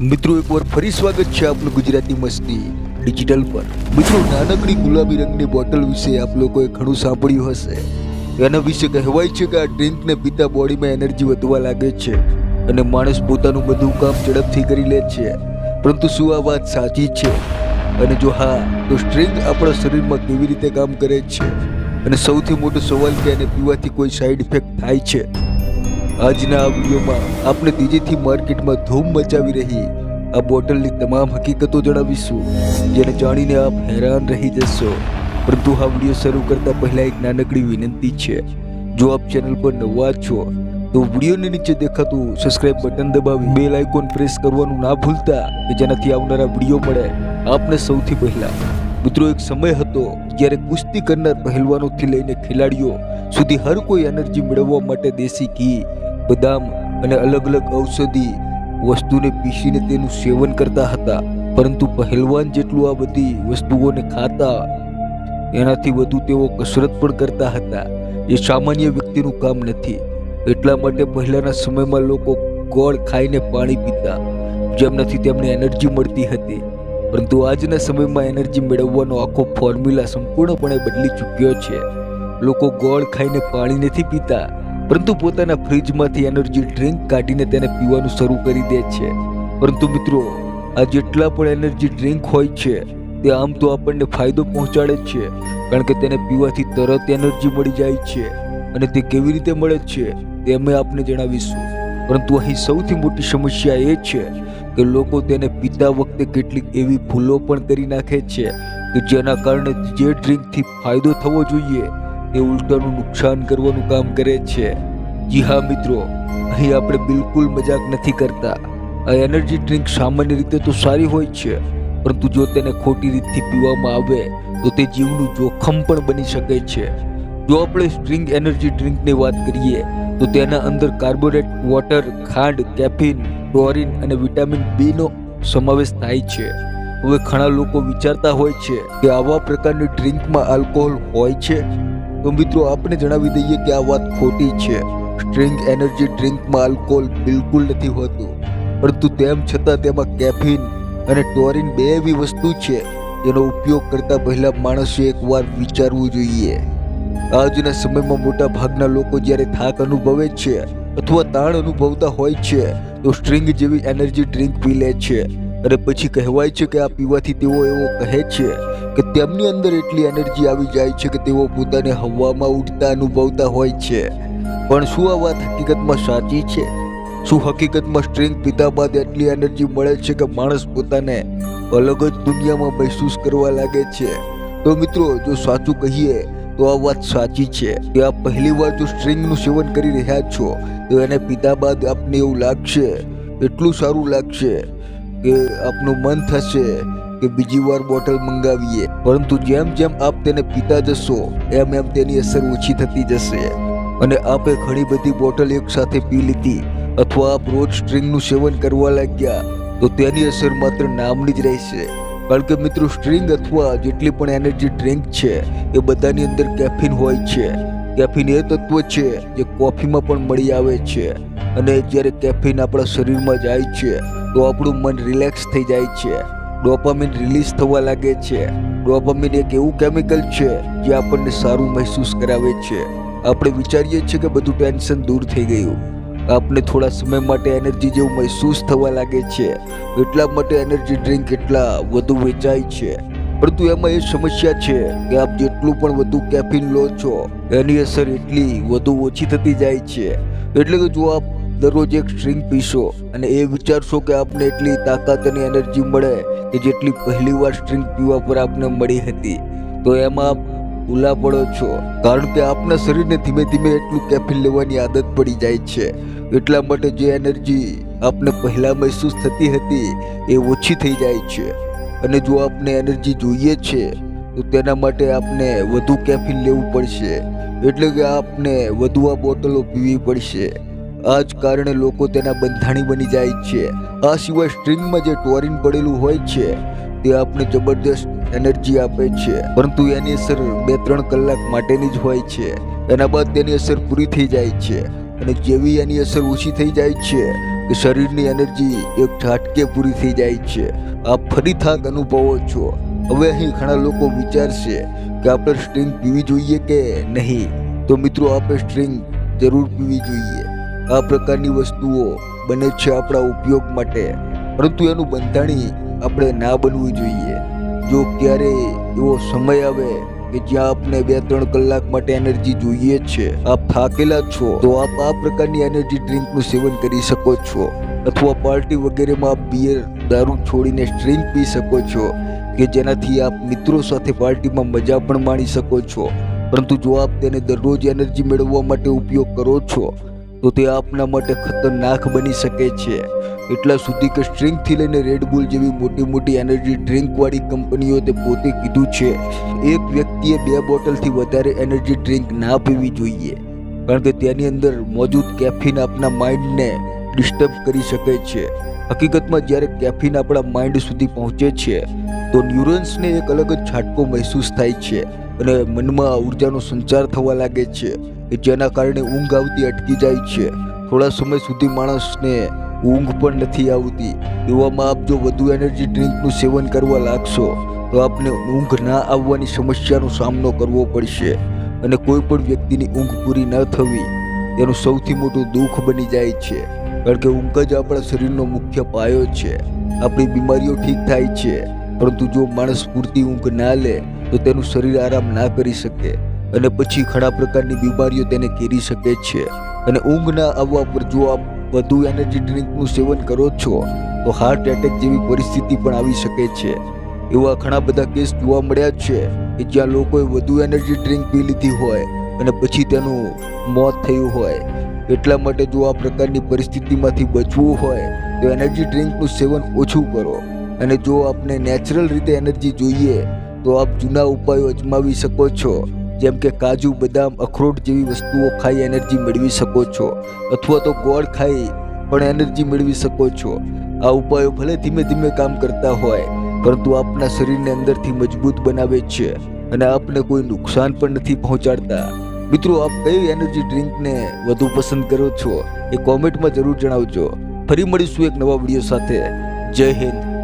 મિત્રો, એકવાર ફરી સ્વાગત છે આપનું ગુજરાતી મસ્તી ડિજિટલ પર. મિત્રો, નાનકડી ગુલાબી રંગની બોટલ વિશે આપ લોકોએ ઘણું સાંભળ્યું હશે. એના વિશે કહેવાય છે કે આ ડ્રિંકને પીતા બોડીમાં એનર્જી વધવા લાગે છે અને માણસ પોતાનું બધું કામ ઝડપથી કરી લે છે. પરંતુ શું આ વાત સાચી છે? અને જો હા, તો સ્ટ્રિંગ આપણા શરીરમાં કેવી રીતે કામ કરે છે? અને સૌથી મોટો સવાલ કે એને પીવાથી કોઈ સાઈડ ઇફેક્ટ થાય છે? આજના આ વિડીયોમાં આપણે તેજીથી માર્કેટમાં ધૂમ મચાવી રહી. આ બોટલની તમામ હકીકતો જણાવીશું, જેને જાણીને આપ હેરાન રહી જશો. પરંતુ આ વીડિયો શરૂ કરતા પહેલા એક નાનકડી વિનંતી છે. જો આપ ચેનલ પર નવા છો, તો વિડીયોની નીચે દેખાતું સબસ્ક્રાઇબ બટન દબાવી બેલ આઇકોન પ્રેસ કરવાનું ના ભૂલતા, કે જેનાથી આવનારા વીડિયો મળે. આપને સૌથી પહેલા, મિત્રો, એક સમય હતો જ્યારે કુસ્તી કરનાર પહેલવાનોથી લઈને ખેલાડીઓ સુધી હર કોઈ એનર્જી મેળવવા માટે દેશી ઘી બદામ અને અલગ અલગ ઔષધિ વસ્તુને પીસીને તેનું સેવન કરતા હતા. પરંતુ પહેલવાન જેટલું આ બધી વસ્તુઓને ખાતા, એનાથી વધુ તેઓ કસરત પણ કરતા હતા. એ સામાન્ય વ્યક્તિનું કામ નથી. એટલા માટે પહેલાના સમયમાં લોકો ગોળ ખાઈને પાણી પીતા જેમનાથી તેમને એનર્જી મળતી હતી. પરંતુ આજના સમયમાં એનર્જી મેળવવાનો આખો ફોર્મ્યુલા સંપૂર્ણપણે બદલી ચૂક્યો છે. લોકો ગોળ ખાઈને પાણી નથી પીતા પરંતુ પોતાના ફ્રીજમાંથી એનર્જી ડ્રિંક કાઢીને તેને પીવાનું શરૂ કરી દે છે. પરંતુ મિત્રો, આ જેટલા પણ એનર્જી ડ્રિંક હોય છે, તે આમ તો આપણને ફાયદો પહોંચાડે છે, કારણ કે તેને પીવાથી તરત એનર્જી મળી જાય છે અને તે કેવી રીતે મળે છે તે અમે આપને જણાવીશું. પરંતુ અહીં સૌથી મોટી સમસ્યા એ છે કે લોકો તેને પીતા વખતે કેટલીક એવી ભૂલો પણ કરી નાખે છે કે જેના કારણે જે ડ્રિંકથી ફાયદો થવો જોઈએ તે ઉલટાનું નુકસાન કરવાનું કામ કરે છે. જી હા, મિત્રો. અહીં આપણે બિલકુલ મજાક નથી કરતા. આ એનર્જી ડ્રિંક સામાન્ય રીતે તો સારી હોય છે, પરંતુ જો તેને ખોટી રીતથી પીવામાં આવે, તો તે જીવનું જોખમ પણ બની શકે છે. જો આપણે સ્ટ્રિંગ એનર્જી ડ્રિંકની વાત કરીએ, તો તેના અંદર કાર્બોરેટ વોટર ખાંડ કેફીન ક્લોરિન અને વિટામિન બીનો સમાવેશ થાય છે. હવે ઘણા લોકો વિચારતા હોય છે કે આવા પ્રકારની ડ્રિંકમાં આલ્કોહોલ હોય છે? તો મિત્રો આપણે જણાવી દઈએ કે આ વાત ખોટી છે. સ્ટ્રિંગ એનર્જી ડ્રિંકમાં આલ્કોહોલ બિલકુલ નથી હોતું. પરંતુ તેમ છતાં તેમાં કેફીન અને ટોરિન બે એવી વસ્તુ છે, જેનો ઉપયોગ કરતા પહેલા માણસે એકવાર વિચારવું જોઈએ. આજના સમયમાં મોટા ભાગના લોકો જ્યારે થાક અનુભવે છે અથવા તાણ અનુભવતા હોય છે, તો સ્ટ્રિંગ જેવી એનર્જી ડ્રિંક પી લે છે. અને પછી કહેવાય છે કે આ પીવાથી તેઓ એવો કહે છે કે તેમની અંદર એટલી એનર્જી આવી જાય છે કે તેઓ પોતાને હવામાં ઉડતા અનુભવતા હોય છે. પણ શું આ વાત હકીકતમાં સાચી છે? શું હકીકતમાં સ્ટ્રિંગ પીધા બાદ એટલી એનર્જી મળે છે કે માણસ પોતાને અલગ જ દુનિયામાં મહેસૂસ કરવા લાગે છે? તો મિત્રો, જો સાચું કહીએ તો આ વાત સાચી છે કે આપ પહેલી વાર જો સ્ટ્રિંગનું સેવન કરી રહ્યા છો, તો એને પીધા બાદ આપને એવું લાગશે, એટલું સારું લાગશે. કે આપનું મન થશે કે બીજી વાર બોટલ મંગાવીએ. પરંતુ જેમ જેમ આપ તેને પીતા જશો, એમ એમ તેની અસર ઓછી થતી જશે. અને આપે ઘણી બધી બોટલ એક સાથે પી લીધી, અથવા આપ રોજ સ્ટ્રિંગનું સેવન કરવા લાગ્યા, તો તેની અસર માત્ર નામની જ રહેશે. કારણ કે મિત્રો, સ્ટ્રિંગ અથવા જેટલી પણ એનર્જી ડ્રિંક છે, એ બધાની અંદર કેફીન હોય છે. કેફીન એ તત્વ છે જે કોફીમાં પણ મળી આવે છે. અને જ્યારે કેફીન આપણા શરીરમાં જાય છે તો આપણું મન રિલેક્સ થઈ જાય છે. ડોપામિન રિલીઝ થવા લાગે છે. ડોપામિન એક એવું કેમિકલ છે જે આપણને સારું મહેસૂસ કરાવે છે. આપણે વિચારીએ છીએ કે બધું ટેન્શન દૂર થઈ ગયું. આપને થોડા સમય માટે એનર્જી જેવું મહેસૂસ થવા લાગે છે. એટલા માટે એનર્જી ડ્રિંક એટલા વધુ વેચાય છે. પરંતુ એમાં એ સમસ્યા છે કે આપ જેટલું પણ વધુ કેફીન લો છો, એની અસર એટલી વધુ ઓછી થતી જાય છે. એટલે કે જો આપ દરરોજ એક સ્ટ્રિંગ પીશો અને એ વિચારશો કે આપને એટલી તાકાત અને એનર્જી મળે કે જેટલી પહેલી વાર સ્ટ્રિંગ પીવા પર આપને મળી હતી. તો એમાં ભૂલા પડો છો. કારણ કે આપના શરીરને ધીમે ધીમે એટલું કેફીન લેવાની આદત પડી જાય છે. એટલા માટે જે એનર્જી આપને પહેલા મહેસૂસ થતી હતી એ ઓછી થઈ જાય છે. અને જો આપને એનર્જી જોઈએ છે, તો તેના માટે આપને વધુ કેફીન લેવું પડશે. એટલે કે આપને વધુ આ બોટલો પીવી પડશે. આ જ કારણે લોકો તેના બંધાણી બની જાય છે. આ સિવાય સ્ટ્રિંગમાં જે ટોરિન પડેલું હોય છે, તે આપણે જબરદસ્ત એનર્જી આપે છે. પરંતુ એની અસર બે ત્રણ કલાક માટેની જ હોય છે. એના બાદ તેની અસર પૂરી થઈ જાય છે. અને જેવી એની અસર ઓછી થઈ જાય છે, કે શરીરની એનર્જી એક ઝાટકે પૂરી થઈ જાય છે. આપ ફરી થાક અનુભવો છો. હવે અહીં ઘણા લોકો વિચારશે કે આપણે સ્ટ્રિંગ પીવી જોઈએ કે નહીં. તો મિત્રો, આપણે સ્ટ્રિંગ જરૂર પીવી જોઈએ. આ પ્રકારની વસ્તુઓ બને છે આપણા ઉપયોગ માટે. પરંતુ એનું બંધાણી આપણે ના બનવું જોઈએ. જો ક્યારે એવો સમય આવે કે જ્યાં આપને બે ત્રણ કલાક માટે એનર્જી જોઈએ છે, આપ થાકેલા છો, તો આપ આ પ્રકારની એનર્જી ડ્રિંકનું સેવન કરી શકો છો. અથવા પાર્ટી વગેરેમાં આપ બિયર દારૂ છોડીને ડ્રિંક પી શકો છો, કે જેનાથી આપ મિત્રો સાથે પાર્ટીમાં મજા પણ માણી શકો છો. પરંતુ જો આપ તેને દરરોજ એનર્જી મેળવવા માટે ઉપયોગ કરો છો તો તે આપના માટે ખતરનાક બની શકે છે. એટલા સુધી કે સ્ટ્રિંગથી લઈને રેડબુલ જેવી મોટી મોટી એનર્જી ડ્રિંકવાળી કંપનીઓ તે પોતે કીધું છે. એક વ્યક્તિએ બે બોટલથી વધારે એનર્જી ડ્રિંક ના પીવી જોઈએ, કારણ કે તેની અંદર મોજૂદ કેફીન આપના માઇન્ડને ડિસ્ટર્બ કરી શકે છે. હકીકતમાં જ્યારે કેફીન આપણા માઇન્ડ સુધી પહોંચે છે, તો ન્યુરોન્સને એક અલગ જ છાટકો મહેસૂસ થાય છે. અને મનમાં ઉર્જાનો સંચાર થવા લાગે છે કે જેના કારણે ઊંઘ આવતી અટકી જાય છે. થોડા સમય સુધી માણસને ઊંઘ પણ નથી આવતી. એવામાં આપ જો વધુ એનર્જી ડ્રિંકનું સેવન કરવા લાગશો, તો આપને ઊંઘ ના આવવાની સમસ્યાનો સામનો કરવો પડશે અને કોઈ પણ વ્યક્તિની ઊંઘ પૂરી ન થવી એનું સૌથી મોટું દુઃખ બની જાય છે. કારણ કે ઊંઘ જ આપણા શરીરનો મુખ્ય પાયો છે. આપણી બીમારીઓ ઠીક થાય છે. પરંતુ જો માણસ પૂરતી ઊંઘ ના લે, તો તેનું શરીર આરામ ના કરી શકે અને પછી ઘણા પ્રકારની બીમારીઓ તેને ઘેરી શકે છે. અને ઊંઘ ના આવવા પર જો આપ વધુ એનર્જી ડ્રિંકનું સેવન કરો છો, તો હાર્ટ એટેક જેવી પરિસ્થિતિ પણ આવી શકે છે. એવા ઘણા બધા કેસ જોવા મળ્યા છે કે જ્યાં લોકોએ વધુ એનર્જી ડ્રિંક પી લીધી હોય અને પછી તેનું મોત થયું હોય. એટલા માટે જો આ પ્રકારની પરિસ્થિતિમાંથી બચવું હોય, તો એનર્જી ડ્રિંકનું સેવન ઓછું કરો. અને જો આપને નેચરલ રીતે એનર્જી જોઈએ, તો આપ જૂના ઉપાયો અજમાવી શકો છો. જેમ કે કાજુ, બદામ, અખરોટ જેવી વસ્તુઓ ખાઈ એનર્જી મેળવી શકો છો. અથવા તો ગોળ ખાઈ પણ એનર્જી મેળવી શકો છો. આ ઉપાયો ભલે ધીમે ધીમે કામ કરતા હોય, પરંતુ આપના શરીરને અંદરથી મજબૂત બનાવે છે અને આપને કોઈ નુકસાન પણ નથી પહોંચાડતા. મિત્રો, આપ કઈ એનર્જી ડ્રિંકને વધુ પસંદ કરો છો? એ કોમેન્ટમાં જરૂર જણાવજો. ફરી મળીશું એક નવા વીડિયો સાથે. જય હિન્દ.